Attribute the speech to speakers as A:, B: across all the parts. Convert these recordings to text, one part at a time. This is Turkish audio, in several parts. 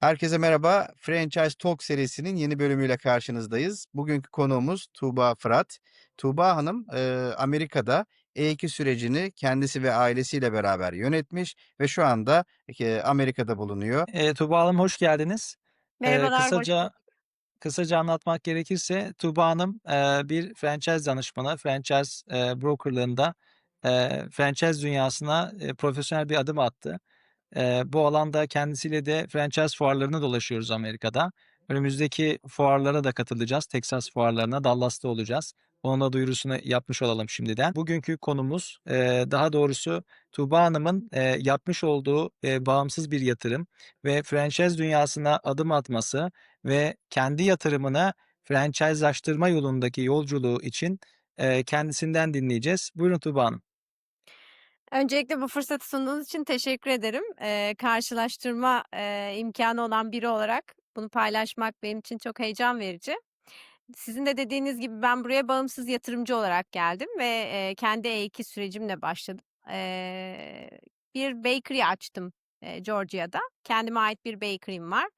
A: Herkese merhaba. Franchise Talk serisinin yeni bölümüyle karşınızdayız. Bugünkü konuğumuz Tuğba Fırat. Tuğba Hanım, eee, Amerika'da E2 sürecini kendisi ve ailesiyle beraber yönetmiş ve şu anda, eee, Amerika'da bulunuyor.
B: Eee, Tuğba Hanım hoş geldiniz.
C: Merhabalar, hoş
B: kısaca
C: bulduk.
B: kısaca anlatmak gerekirse Tuğba Hanım, eee, bir franchise danışmanı, franchise, eee, brokerlığında, eee, franchise dünyasına, eee, profesyonel bir adım attı. Eee, bu alanda kendisiyle de franchise fuarlarına dolaşıyoruz Amerika'da. Önümüzdeki fuarlara da katılacağız. Texas fuarlarına, Dallas'ta olacağız. Onun da duyurusunu yapmış olalım şimdiden. Bugünkü konumuz, eee, daha doğrusu Tuğba Hanım'ın, eee, yapmış olduğu, eee, bağımsız bir yatırım ve franchise dünyasına adım atması ve kendi yatırımını franchise'laştırma yolundaki yolculuğu için, eee, kendisinden dinleyeceğiz. Buyurun Tuğba Hanım.
C: Öncelikle bu fırsatı sunduğunuz için teşekkür ederim. Eee, karşılaştırma, eee, imkânı olan biri olarak bunu paylaşmak benim için çok heyecan verici. Sizin de dediğiniz gibi ben buraya bağımsız yatırımcı olarak geldim ve, eee, kendi E2 sürecimle başladım. Eee, bir bakery açtım, eee, Georgia'da. Kendime ait bir bakery'm var.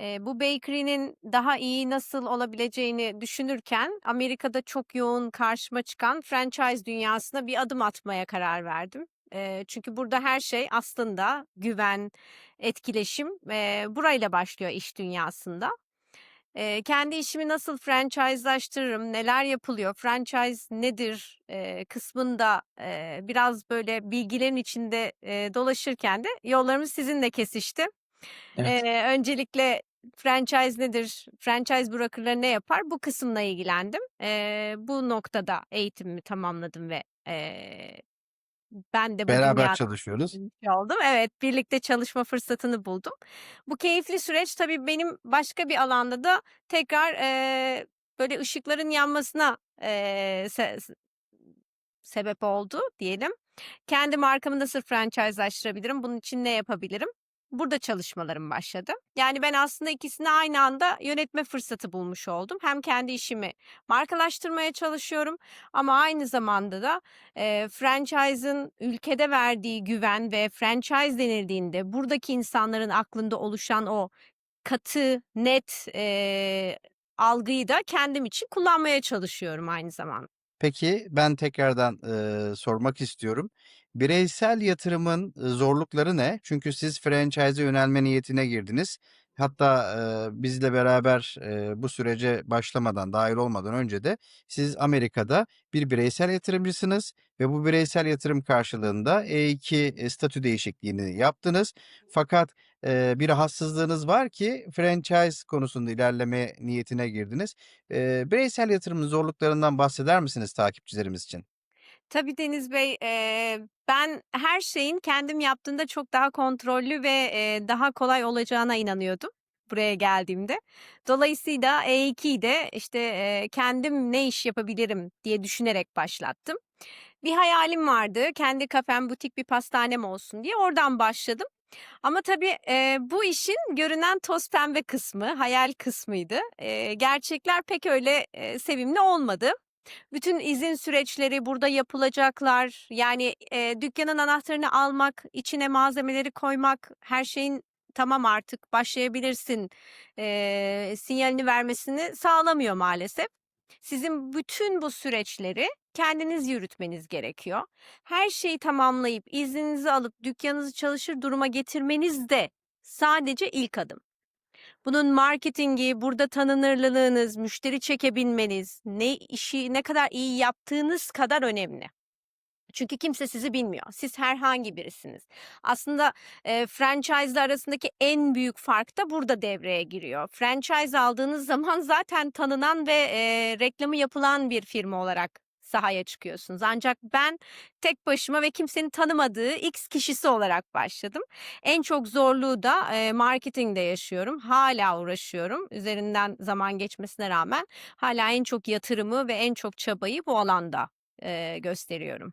C: Eee, bu bakery'nin daha iyi nasıl olabileceğini düşünürken Amerika'da çok yoğun karşıma çıkan franchise dünyasına bir adım atmaya karar verdim. Eee, çünkü burada her şey aslında güven, etkileşim, eee, burayla başlıyor iş dünyasında. Eee, kendi işimi nasıl franchise'laştırırım, neler yapılıyor, franchise nedir, eee, kısmında, eee, biraz böyle bilgilerin içinde, eee, dolaşırken de yollarımız sizinle kesişti.
B: Evet.
C: Eee, öncelikle franchise nedir, franchise broker'ları ne yapar bu kısımla ilgilendim. Eee, bu noktada eğitimimi tamamladım ve, eee, ben de bu
A: Beraber
C: dünyada
A: çalışıyoruz.
C: oldum. Evet, birlikte çalışma fırsatını buldum. Bu keyifli süreç tabii benim başka bir alanda da tekrar, eee, böyle ışıkların yanmasına, eee, se sebep oldu diyelim. Kendi markamı nasıl franchise'laştırabilirim, bunun için ne yapabilirim? Burada çalışmalarım başladı. Yani ben aslında ikisini aynı anda yönetme fırsatı bulmuş oldum. Hem kendi işimi markalaştırmaya çalışıyorum ama aynı zamanda da, eee, franchise'ın ülkede verdiği güven ve franchise denildiğinde buradaki insanların aklında oluşan o katı, net, eee, algıyı da kendim için kullanmaya çalışıyorum aynı zamanda.
A: Peki, ben tekrardan, eee, sormak istiyorum. Bireysel yatırımın, zorlukları ne? Çünkü siz franchise'e yönelme niyetine girdiniz. Hatta, eee, bizle beraber, eee, bu sürece başlamadan, dâhil olmadan önce de siz Amerika'da bir bireysel yatırımcısınız ve bu bireysel yatırım karşılığında E2, eee, statü değişikliğini yaptınız. Fakat, eee, bir rahatsızlığınız var ki franchise konusunda ilerleme niyetine girdiniz. Eee, bireysel yatırımın zorluklarından bahseder misiniz takipçilerimiz için?
C: Tabii Deniz Bey, eee, ben her şeyin kendim yaptığımda çok daha kontrollü ve, eee, daha kolay olacağına inanıyordum buraya geldiğimde. Dolayısıyla E2'yi de, işte, eee, kendim ne iş yapabilirim diye düşünerek başlattım. Bir hayalim vardı, kendi kafem, butik bir pastanem olsun diye oradan başladım. Ama tabii, eee, bu işin görünen toz pembe kısmı, hayal kısmıydı. Eee, gerçekler pek öyle, eee, sevimli olmadı. Bütün izin süreçleri, burada yapılacaklar, yani, eee, dükkânın anahtarını almak, içine malzemeleri koymak, her şeyin tamam artık başlayabilirsin, eee, sinyalini vermesini sağlamıyor maalesef. Sizin bütün bu süreçleri kendiniz yürütmeniz gerekiyor. Her şeyi tamamlayıp, izninizi alıp dükkânınızı çalışır duruma getirmeniz de sadece ilk adım. Bunun marketingi, burada tanınırlılığınız, müşteri çekebilmeniz, ne işi ne kadar iyi yaptığınız kadar önemli. Çünkü kimse sizi bilmiyor. Siz herhangi birisiniz. Aslında, eee, franchise'la arasındaki en büyük fark da burada devreye giriyor. Franchise aldığınız zaman zaten tanınan ve, eee, reklamı yapılan bir firma olarak sahaya çıkıyorsunuz. Ancak ben tek başıma ve kimsenin tanımadığı X kişisi olarak başladım. En çok zorluğu da, eee, marketingde yaşıyorum. Hâlâ uğraşıyorum. Üzerinden zaman geçmesine rağmen hâlâ en çok yatırımı ve en çok çabayı bu alanda, eee, gösteriyorum.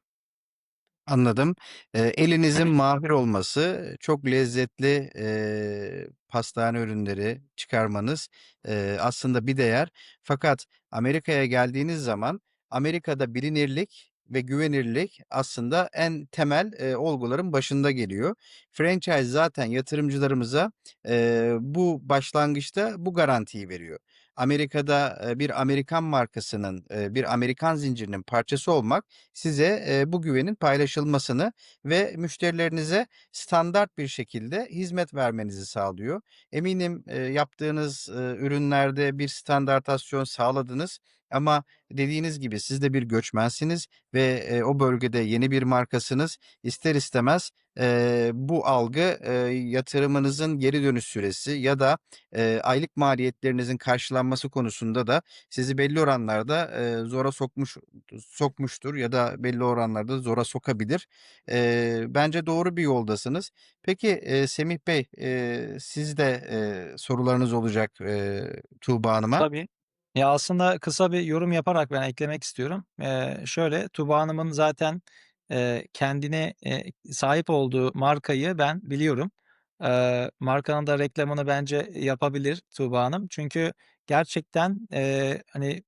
A: Anladım. Eee, elinizin mahir olması, çok lezzetli, eee, pastane ürünleri çıkarmanız, eee, aslında bir değer. Fakat Amerika'ya geldiğiniz zaman Amerika'da bilinirlik ve güvenirlilik aslında en temel, eee, olguların başında geliyor. Franchise zaten yatırımcılarımıza, eee, bu başlangıçta bu garantiyi veriyor. Amerika'da, eee, bir Amerikan markasının, eee, bir Amerikan zincirinin parçası olmak size, eee, bu güvenin paylaşılmasını ve müşterilerinize standart bir şekilde hizmet vermenizi sağlıyor. Eminim, eee, yaptığınız, ııı, ürünlerde bir standartasyon sağladınız ama dediğiniz gibi siz de bir göçmensiniz ve, eee, o bölgede yeni bir markasınız. İster istemez, eee, bu algı, eee, yatırımınızın geri dönüş süresi ya da, eee, aylık maliyetlerinizin karşılanması konusunda da sizi belli oranlarda, eee, zora sokmuş sokmuştur ya da belli oranlarda zora sokabilir. Eee, bence doğru bir yoldasınız. Peki, eee, Semih Bey, eee, siz eee, sorularınız olacak, eee, Tuğba Hanım'a.
B: Tabii. Ya, aslında kısa bir yorum yaparak ben eklemek istiyorum. Eee, şöyle, Tuğba Hanım'ın zaten, eee, kendine, eee, sahip olduğu markayı ben biliyorum. Eee, markanın da reklamını bence yapabilir Tuğba Hanım. Çünkü gerçekten, eee, hani,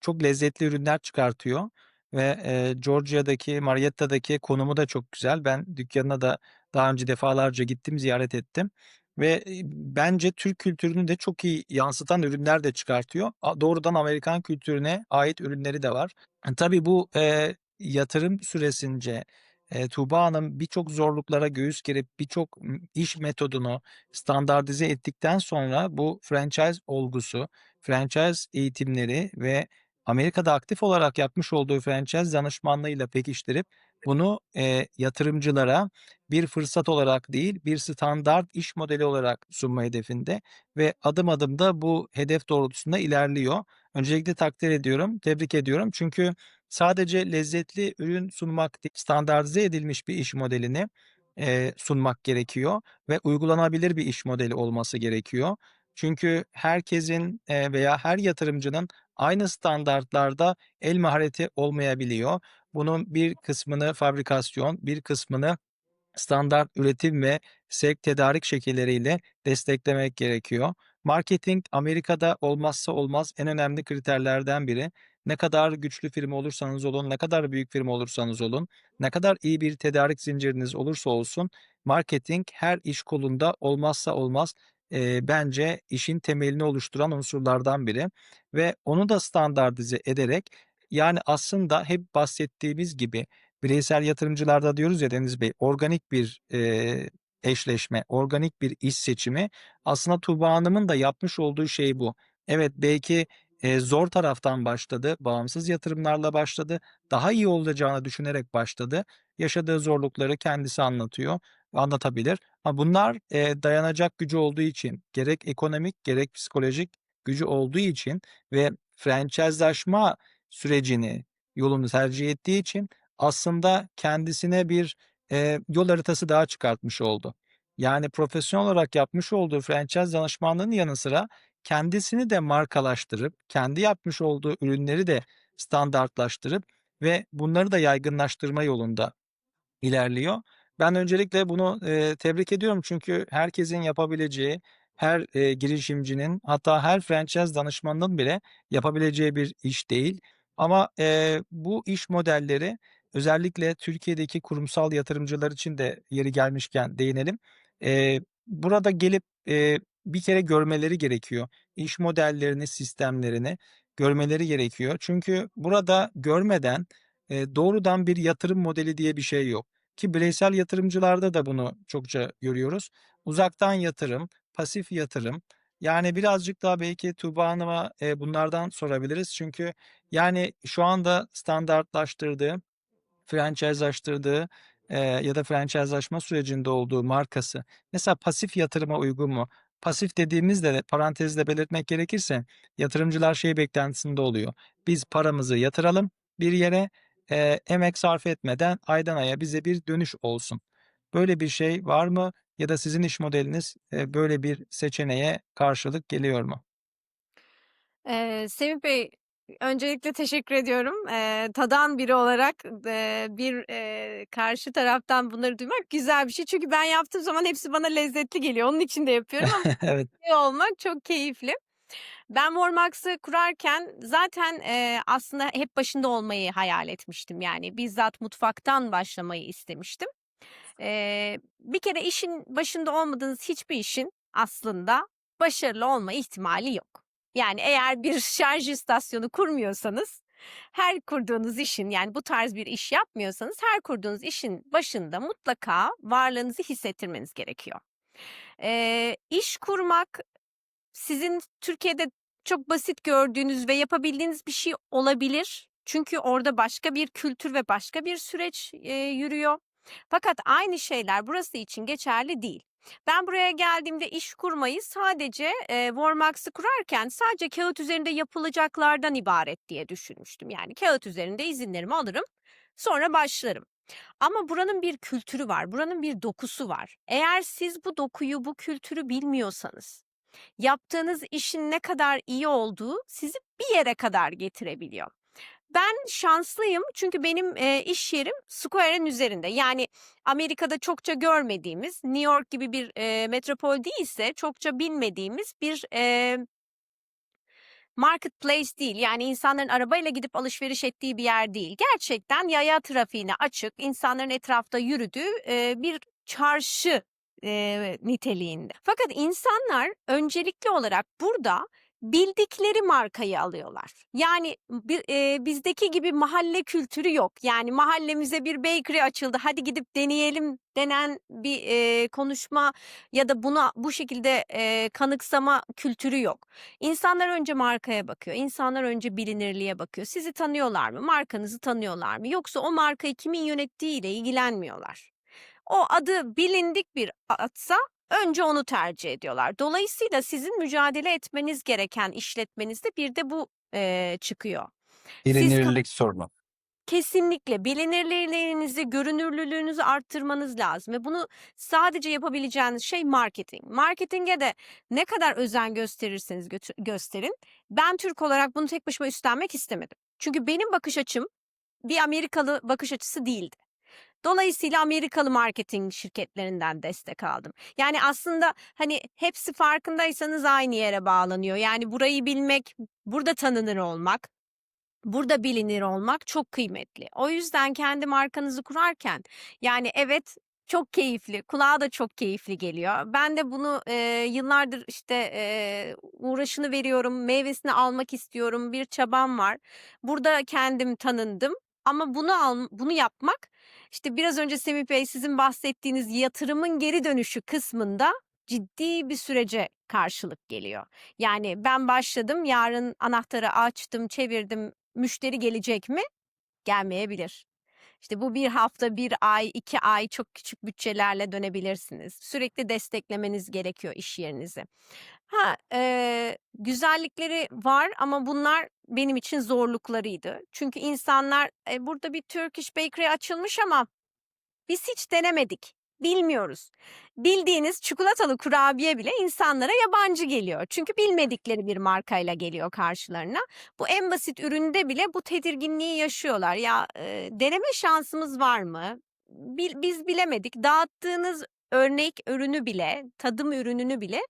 B: çok lezzetli ürünler çıkartıyor ve, eee, Georgia'daki, Marietta'daki konumu da çok güzel. Ben dükkânına da daha önce defalarca gittim, ziyaret ettim ve, eee, bence Türk kültürünü de çok iyi yansıtan ürünler de çıkartıyor. Doğrudan Amerikan kültürüne ait ürünleri de var. E, tabii bu, eee, yatırım süresince, eee, Tuğba Hanım birçok zorluklara göğüs gerip birçok, iş metodunu standartize ettikten sonra bu franchise olgusu, franchise eğitimleri ve Amerika'da aktif olarak yapmış olduğu franchise danışmanlığıyla pekiştirip bunu, eee, yatırımcılara bir fırsat olarak değil, bir standart iş modeli olarak sunma hedefinde ve adım adım da bu hedef doğrultusunda ilerliyor. Öncelikle takdir ediyorum, tebrik ediyorum. Çünkü sadece lezzetli ürün sunmak standartize edilmiş bir iş modelini, eee, sunmak gerekiyor ve uygulanabilir bir iş modeli olması gerekiyor. Çünkü herkesin, veya her yatırımcının aynı standartlarda el mahareti olmayabiliyor. Bunun bir kısmını fabrikasyon, bir kısmını standart üretim ve sevk tedarik şekilleriyle desteklemek gerekiyor. Marketing Amerika'da olmazsa olmaz en önemli kriterlerden biri. Ne kadar güçlü firma olursanız olun, ne kadar büyük firma olursanız olun, ne kadar iyi bir tedarik zinciriniz olursa olsun marketing her iş kolunda olmazsa olmaz, eee, bence işin temelini oluşturan unsurlardan biri ve onu da standartize ederek, yani, aslında hep bahsettiğimiz gibi bireysel yatırımcılarda diyoruz ya Deniz Bey, organik bir, eee, eşleşme, organik bir iş seçimi. Aslında Tuğba Hanım'ın da yapmış olduğu şey bu. Evet, belki, eee, zor taraftan başladı, bağımsız yatırımlarla başladı, daha iyi olacağını düşünerek başladı. Yaşadığı zorlukları kendisi anlatıyor, anlatabilir. Ha, bunlar, eee, dayanacak gücü olduğu için, gerek ekonomik gerek psikolojik gücü olduğu için ve franchise'laşma sürecini, yolunu tercih ettiği için aslında kendisine bir, eee, yol haritası daha çıkartmış oldu. Yani, profesyonel olarak yapmış olduğu franchise danışmanlığının yanı sıra kendisini de markalaştırıp, kendi yapmış olduğu ürünleri de standartlaştırıp ve bunları da yaygınlaştırma yolunda ilerliyor. Ben öncelikle bunu, eee, tebrik ediyorum çünkü herkesin yapabileceği, her, eee, girişimcinin hatta her franchise danışmanının bile yapabileceği bir iş değil ama, eee, bu iş modelleri özellikle Türkiye'deki kurumsal yatırımcılar için de yeri gelmişken değinelim. Eee, burada gelip, eee, bir kere görmeleri gerekiyor. İş modellerini, sistemlerini görmeleri gerekiyor. Çünkü burada görmeden, eee, doğrudan bir yatırım modeli diye bir şey yok ki bireysel yatırımcılarda da bunu çokça görüyoruz. Uzaktan yatırım, pasif yatırım, yani, birazcık daha belki Tuğba Hanım'a, eee, bunlardan sorabiliriz. Çünkü, yani, şu anda standartlaştırdığı, franchise'laştırdığı, eee, ya da franchise'laşma sürecinde olduğu markası mesela pasif yatırıma uygun mu? Pasif dediğimizde de parantezde belirtmek gerekirse yatırımcılar şey beklentisinde oluyor. Biz paramızı yatıralım bir yere, eee, emek sarf etmeden aydan aya bize bir dönüş olsun. Böyle bir şey var mı ya da sizin iş modeliniz, böyle bir seçeneğe karşılık geliyor mu?
C: Eee, Semih Bey, öncelikle teşekkür ediyorum. Eee, tadan biri olarak, eee, bir, eee, karşı taraftan bunları duymak güzel bir şey. Çünkü ben yaptığım zaman hepsi bana lezzetli geliyor. Onun için de yapıyorum ama
B: Evet.
C: olmak çok keyifli. Ben Warmax'ı kurarken zaten, eee, aslında hep başında olmayı hayal etmiştim. Yani bizzat mutfaktan başlamayı istemiştim. Eee, bir kere işin başında olmadığınız hiçbir işin aslında başarılı olma ihtimali yok. Yani eğer bir şarj istasyonu kurmuyorsanız her kurduğunuz işin, yani bu tarz bir iş yapmıyorsanız her kurduğunuz işin başında mutlaka varlığınızı hissettirmeniz gerekiyor. Eee, iş kurmak sizin Türkiye'de çok basit gördüğünüz ve yapabildiğiniz bir şey olabilir. Çünkü orada başka bir kültür ve başka bir süreç, eee, yürüyor. Fakat aynı şeyler burası için geçerli değil. Ben buraya geldiğimde iş kurmayı sadece, eee, Warmax'ı kurarken sadece kağıt üzerinde yapılacaklardan ibaret diye düşünmüştüm. Yani kağıt üzerinde izinlerimi alırım, sonra başlarım. Ama buranın bir kültürü var, buranın bir dokusu var. Eğer siz bu dokuyu, bu kültürü bilmiyorsanız, yaptığınız işin ne kadar iyi olduğu sizi bir yere kadar getirebiliyor. Ben şanslıyım çünkü benim, eee, iş yerim Square'in üzerinde. Yani Amerika'da çokça görmediğimiz, New York gibi bir, eee, metropol değilse çokça bilmediğimiz bir, eee marketplace değil. Yani insanların arabayla gidip alışveriş ettiği bir yer değil. Gerçekten yaya trafiğine açık, insanların etrafta yürüdüğü, eee, bir çarşı, eee, niteliğinde. Fakat insanlar öncelikli olarak burada bildikleri markayı alıyorlar. Yani bir, eee, bizdeki gibi mahalle kültürü yok. Yani mahallemize bir bakery açıldı, hadi gidip deneyelim denen bir, eee, konuşma ya da buna bu şekilde, eee, kanıksama kültürü yok. İnsanlar önce markaya bakıyor, insanlar önce bilinirliğe bakıyor. Sizi tanıyorlar mı? Markanızı tanıyorlar mı? Yoksa o markayı kimin yönettiğiyle ilgilenmiyorlar. O adı bilindik bir adsa önce onu tercih ediyorlar. Dolayısıyla sizin mücadele etmeniz gereken işletmenizde bir de bu, eee, çıkıyor. Siz
A: Bilinirlik sorunu.
C: Kesinlikle bilinirliğinizi, görünürlülüğünüzü arttırmanız lazım ve bunu sadece yapabileceğiniz şey marketing. Marketinge de ne kadar özen gösterirseniz gösterin, ben Türk olarak bunu tek başıma üstlenmek istemedim. Çünkü benim bakış açım bir Amerikalı bakış açısı değildi. Dolayısıyla Amerikalı marketing şirketlerinden destek aldım. Yani aslında, hani, hepsi farkındaysanız aynı yere bağlanıyor. Yani burayı bilmek, burada tanınır olmak, burada bilinir olmak çok kıymetli. O yüzden kendi markanızı kurarken, yani evet, çok keyifli, kulağa da çok keyifli geliyor. Ben de bunu, eee, yıllardır, işte, eee, uğraşını veriyorum, meyvesini almak istiyorum, bir çabam var. Burada kendim tanındım ama bunu al bunu yapmak, işte, biraz önce Semih Bey sizin bahsettiğiniz yatırımın geri dönüşü kısmında ciddi bir sürece karşılık geliyor. Yani ben başladım, yarın anahtarı açtım, çevirdim, müşteri gelecek mi? Gelmeyebilir. İşte, bu 1 hafta, 1 ay, 2 ay çok küçük bütçelerle dönebilirsiniz. Sürekli desteklemeniz gerekiyor iş yerinizi. Ha, eee, güzellikleri var ama bunlar benim için zorluklarıydı. Çünkü insanlar, eee, burada bir Turkish bakery açılmış ama biz hiç denemedik, bilmiyoruz. Bildiğiniz çikolatalı kurabiye bile insanlara yabancı geliyor. Çünkü bilmedikleri bir markayla geliyor karşılarına. Bu en basit üründe bile bu tedirginliği yaşıyorlar. Ya, eee, deneme şansımız var mı? Bil biz bilemedik. Dağıttığınız örnek ürünü bile, tadım ürününü bile,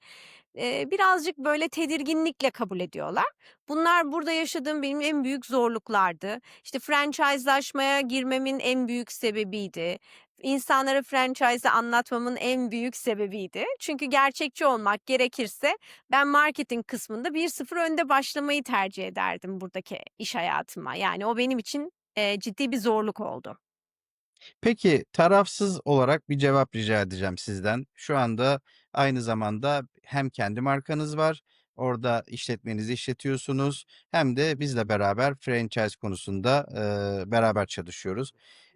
C: eee, birazcık böyle tedirginlikle kabul ediyorlar. Bunlar burada yaşadığım benim en büyük zorluklardı. İşte, franchise'laşmaya girmemin en büyük sebebiydi. İnsanlara franchise'ı anlatmamın en büyük sebebiydi. Çünkü gerçekçi olmak gerekirse ben marketing kısmında 1-0 önde başlamayı tercih ederdim buradaki iş hayatıma. Yani o benim için, eee, ciddi bir zorluk oldu.
A: Peki, tarafsız olarak bir cevap rica edeceğim sizden. Şu anda aynı zamanda hem kendi markanız var, orada işletmenizi işletiyorsunuz hem de bizle beraber franchise konusunda, eee, beraber çalışıyoruz.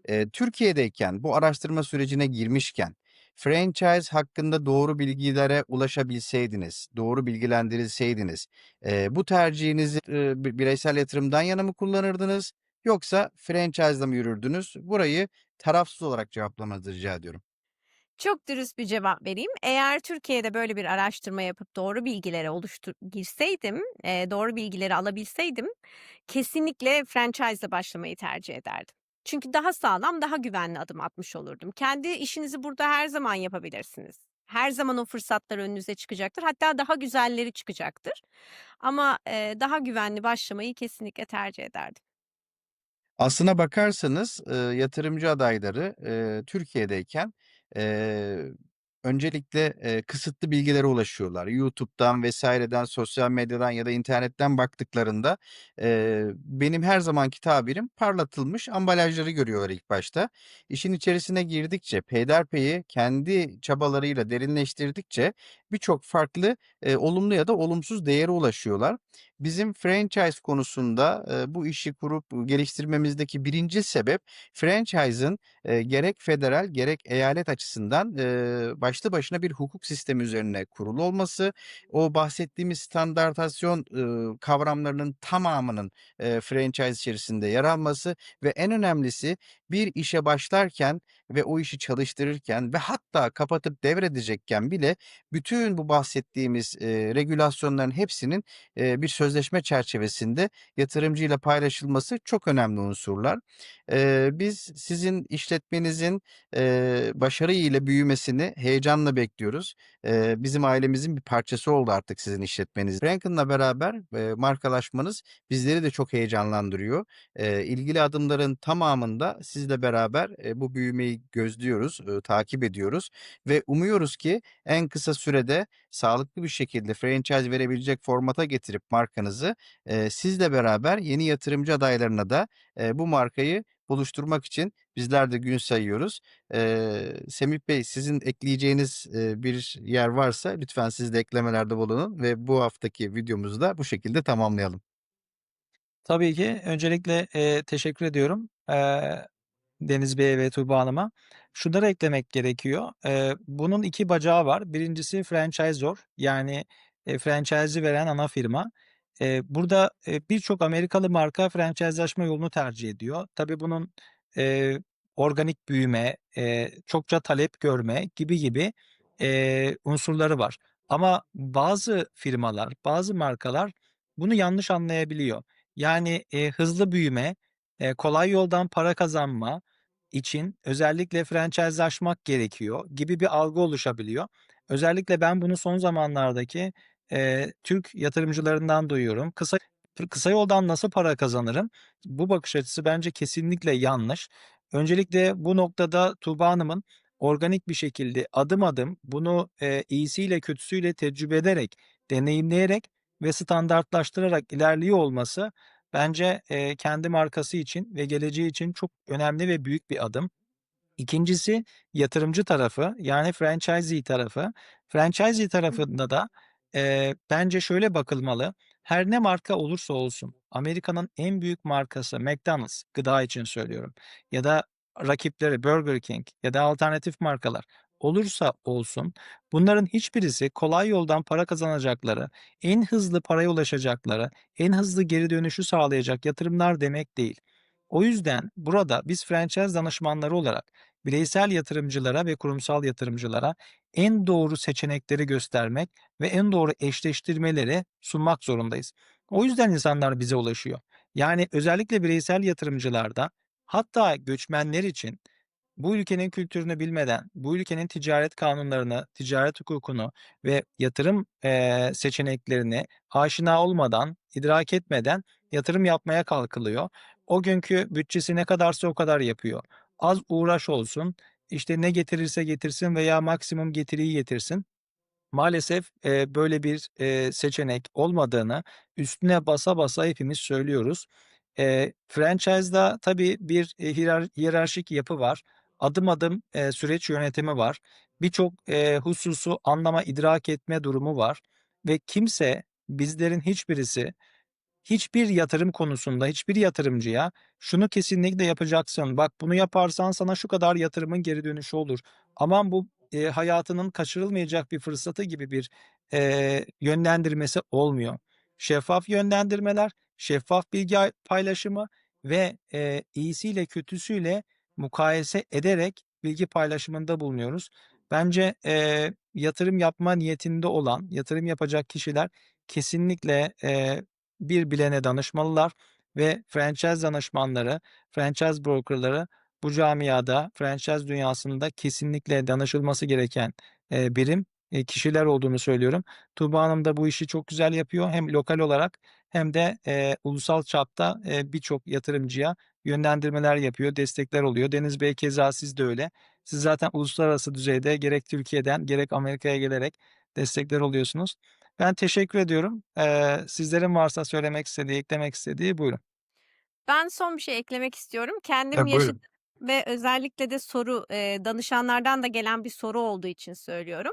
A: Eee, Türkiye'deyken, bu araştırma sürecine girmişken franchise hakkında doğru bilgilere ulaşabilseydiniz, doğru bilgilendirilseydiniz, eee, bu tercihinizi, bi bireysel yatırımdan yana mı kullanırdınız yoksa franchise'la mı yürürdünüz? Burayı tarafsız olarak cevaplamanızı rica ediyorum.
C: Çok dürüst bir cevap vereyim. Eğer Türkiye'de böyle bir araştırma yapıp doğru bilgilere oluştur girseydim, eee, doğru bilgileri alabilseydim kesinlikle franchise'la başlamayı tercih ederdim. Çünkü daha sağlam, daha güvenli adım atmış olurdum. Kendi işinizi burada her zaman yapabilirsiniz. Her zaman o fırsatlar önünüze çıkacaktır. Hatta daha güzelleri çıkacaktır. Ama, eee, daha güvenli başlamayı kesinlikle tercih ederdim.
A: Aslına bakarsanız, ııı, yatırımcı adayları, eee, Türkiye'deyken, eee, öncelikle, eee, kısıtlı bilgilere ulaşıyorlar. YouTube'dan vs.den, sosyal medyadan ya da internetten baktıklarında, eee, benim her zamanki tabirim parlatılmış ambalajları görüyorlar ilk başta. İşin içerisine girdikçe, peyderpey kendi çabalarıyla derinleştirdikçe birçok farklı, eee, olumlu ya da olumsuz değere ulaşıyorlar. Bizim franchise konusunda, eee, bu işi kurup geliştirmemizdeki birincil sebep franchise'ın, eee, gerek federal gerek eyalet açısından, eee, başlı başına bir hukuk sistemi üzerine kurulu olması, o bahsettiğimiz standartasyon, ııı, kavramlarının tamamının, eee, franchise içerisinde yer alması ve en önemlisi bir işe başlarken ve o işi çalıştırırken ve hatta kapatıp devredecekken bile bütün bu bahsettiğimiz, eee, regülasyonların hepsinin, eee, bir sözleşme çerçevesinde yatırımcıyla paylaşılması çok önemli unsurlar. Eee, biz sizin işletmenizin, eee, başarı ile büyümesini heyecanla bekliyoruz. Eee, bizim ailemizin bir parçası oldu artık sizin işletmeniz. Franken'la beraber, eee, markalaşmanız bizleri de çok heyecanlandırıyor. Eee, ilgili adımların tamamında sizle beraber, eee, bu büyümeyi gözlüyoruz, ııı, takip ediyoruz ve umuyoruz ki en kısa sürede sağlıklı bir şekilde franchise verebilecek formata getirip markanızı, eee, sizle beraber yeni yatırımcı adaylarına da, eee, bu markayı buluşturmak için bizler de gün sayıyoruz. Eee, Semih Bey, sizin ekleyeceğiniz, eee, bir yer varsa lütfen siz de eklemelerde bulunun ve bu haftaki videomuzu da bu şekilde tamamlayalım.
B: Tabii ki. Öncelikle, eee, teşekkür ediyorum, eee, Deniz Bey'e ve Tuğba Hanım'a. Şunları eklemek gerekiyor. Eee, bunun 2 bacağı var. Birincisi franchisor yani, eee, franchise'i veren ana firma. Burada, birçok Amerikalı marka franchise'laşma yolunu tercih ediyor. Tabii bunun, eee, organik büyüme, eee, çokça talep görme gibi gibi, eee, unsurları var. Ama bazı firmalar, bazı markalar bunu yanlış anlayabiliyor. Yani, eee, hızlı büyüme, eee, kolay yoldan para kazanma için özellikle franchise'laşmak gerekiyor gibi bir algı oluşabiliyor. Özellikle ben bunu son zamanlardaki, eee, Türk yatırımcılarından duyuyorum. Kısa kısa yoldan nasıl para kazanırım? Bu bakış açısı bence kesinlikle yanlış. Öncelikle bu noktada Tuğba Hanım'ın organik bir şekilde adım adım bunu, eee, iyisiyle kötüsüyle tecrübe ederek, deneyimleyerek ve standartlaştırarak ilerliyor olması bence, eee, kendi markası için ve geleceği için çok önemli ve büyük bir adım. 2'ncisi yatırımcı tarafı yani franchisee tarafı. Franchisee tarafında da, eee, bence şöyle bakılmalı. Her ne marka olursa olsun Amerika'nın en büyük markası McDonald's, gıda için söylüyorum ya da rakipleri Burger King ya da alternatif markalar olursa olsun bunların hiçbirisi kolay yoldan para kazanacakları, en hızlı paraya ulaşacakları, en hızlı geri dönüşü sağlayacak yatırımlar demek değil. O yüzden burada biz franchise danışmanları olarak bireysel yatırımcılara ve kurumsal yatırımcılara en doğru seçenekleri göstermek ve en doğru eşleştirmeleri sunmak zorundayız. O yüzden insanlar bize ulaşıyor. Yani özellikle bireysel yatırımcılarda hatta göçmenler için bu ülkenin kültürünü bilmeden, bu ülkenin ticaret kanunlarını, ticaret hukukunu ve yatırım, eee, seçeneklerini aşina olmadan, idrak etmeden yatırım yapmaya kalkılıyor. O günkü bütçesi ne kadarsa o kadar yapıyor. Az uğraş olsun, işte ne getirirse getirsin veya maksimum getiriyi getirsin. Maalesef, eee, böyle bir, eee, seçenek olmadığını üstüne basa basa hepimiz söylüyoruz. Eee, franchise'da tabii bir, hiyer hiyerarşik yapı var. Adım adım, eee, süreç yönetimi var. Birçok, eee, hususu anlama, idrak etme durumu var ve kimse, bizlerin hiçbirisi, hiçbir yatırım konusunda hiçbir yatırımcıya şunu kesinlikle yapacaksın, bak bunu yaparsan sana şu kadar yatırımın geri dönüşü olur, aman bu, eee, hayatının kaçırılmayacak bir fırsatı gibi bir, eee, yönlendirmesi olmuyor. Şeffaf yönlendirmeler, şeffaf bilgi ay paylaşımı ve, eee, iyisiyle kötüsüyle mukayese ederek bilgi paylaşımında bulunuyoruz. Bence, eee, yatırım yapma niyetinde olan, yatırım yapacak kişiler kesinlikle, eee, bir bilene danışmalılar ve franchise danışmanları, franchise broker'ları bu camiada, franchise dünyasında kesinlikle danışılması gereken eee, birim, eee, kişiler olduğunu söylüyorum. Tuğba Hanım da bu işi çok güzel yapıyor. Hem lokal olarak hem de, eee, ulusal çapta, eee, birçok yatırımcıya yönlendirmeler yapıyor, destekler oluyor. Deniz Bey keza siz de öyle. Siz zaten uluslararası düzeyde gerek Türkiye'den gerek Amerika'ya gelerek destekler oluyorsunuz. Ben teşekkür ediyorum. Eee, sizlerin varsa söylemek istediği, eklemek istediği buyurun.
C: Ben son bir şey eklemek istiyorum. Kendim
A: Tabii,
C: yaşadığım
A: buyurun.
C: ve özellikle de soru, eee, danışanlardan da gelen bir soru olduğu için söylüyorum.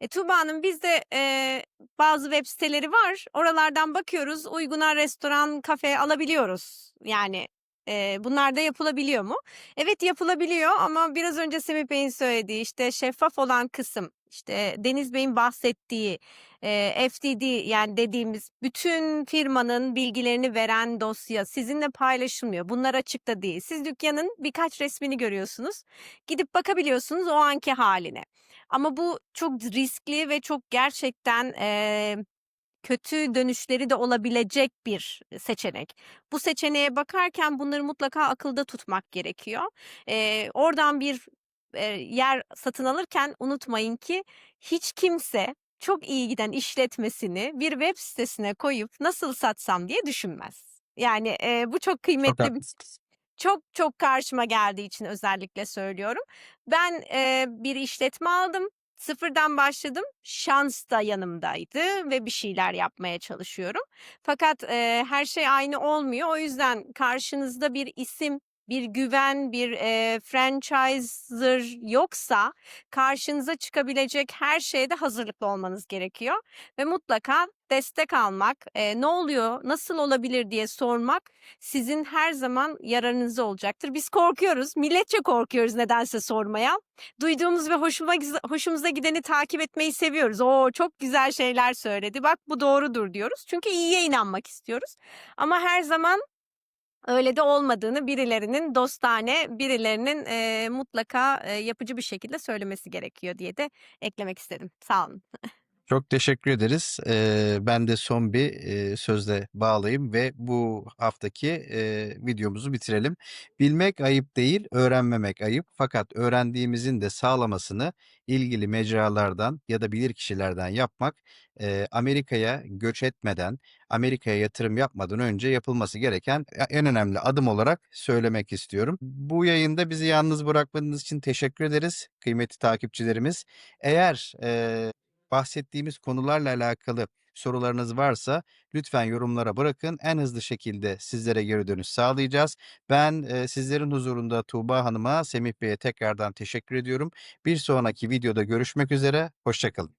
C: E, Tuğba Hanım bizde, eee, bazı web siteleri var. Oralardan bakıyoruz, uyguna restoran, kafe alabiliyoruz. Yani, eee, bunlar da yapılabiliyor mu? Evet, yapılabiliyor ama biraz önce Semih Bey'in söylediği, işte, şeffaf olan kısım, işte, Deniz Bey'in bahsettiği, eee, FTD yani dediğimiz bütün firmanın bilgilerini veren dosya sizinle paylaşılmıyor. Bunlar açıkta değil. Siz dükkânın birkaç resmini görüyorsunuz. Gidip bakabiliyorsunuz o anki hâline. Ama bu çok riskli ve çok gerçekten, eee, kötü dönüşleri de olabilecek bir seçenek. Bu seçeneğe bakarken bunları mutlaka akılda tutmak gerekiyor. Eee, oradan bir, eee, yer satın alırken unutmayın ki hiç kimse çok iyi giden işletmesini bir web sitesine koyup nasıl satsam diye düşünmez. Yani, eee, bu çok
A: Çok
C: kıymetli bir
A: haklısınız.
C: çok çok karşıma geldiği için özellikle söylüyorum. Ben, eee, bir işletme aldım. Sıfırdan başladım. Şans da yanımdaydı ve bir şeyler yapmaya çalışıyorum. Fakat, eee, her şey aynı olmuyor. O yüzden karşınızda bir isim, bir güven, bir, eee, franchisor yoksa karşınıza çıkabilecek her şeyde hazırlıklı olmanız gerekiyor ve mutlaka destek almak, eee, ne oluyor, nasıl olabilir diye sormak sizin her zaman yararınıza olacaktır. Biz korkuyoruz, milletçe korkuyoruz nedense sormaya. Duyduğumuz ve hoşuma hoşumuza gideni takip etmeyi seviyoruz. "O, çok güzel şeyler söyledi, bak bu doğrudur." diyoruz. Çünkü iyiye inanmak istiyoruz. Ama her zaman öyle de olmadığını birilerinin dostane, birilerinin, eee, mutlaka, eee, yapıcı bir şekilde söylemesi gerekiyor diye de eklemek istedim. Sağ olun.
A: Çok teşekkür ederiz. Eee, ben de son bir, eee, sözle bağlayayım ve bu haftaki, eee, videomuzu bitirelim. Bilmek ayıp değil, öğrenmemek ayıp. Fakat öğrendiğimizin de sağlamasını ilgili mecralardan ya da bilirkişilerden yapmak, eee, Amerika'ya göç etmeden, Amerika'ya yatırım yapmadan önce yapılması gereken en önemli adım olarak söylemek istiyorum. Bu yayında bizi yalnız bırakmadığınız için teşekkür ederiz kıymetli takipçilerimiz. Eğer, eee, bahsettiğimiz konularla alakalı sorularınız varsa lütfen yorumlara bırakın. En hızlı şekilde sizlere geri dönüş sağlayacağız. Ben, eee, sizlerin huzurunda Tuğba Hanım'a, Semih Bey'e tekrardan teşekkür ediyorum. Bir sonraki videoda görüşmek üzere, hoşça kalın.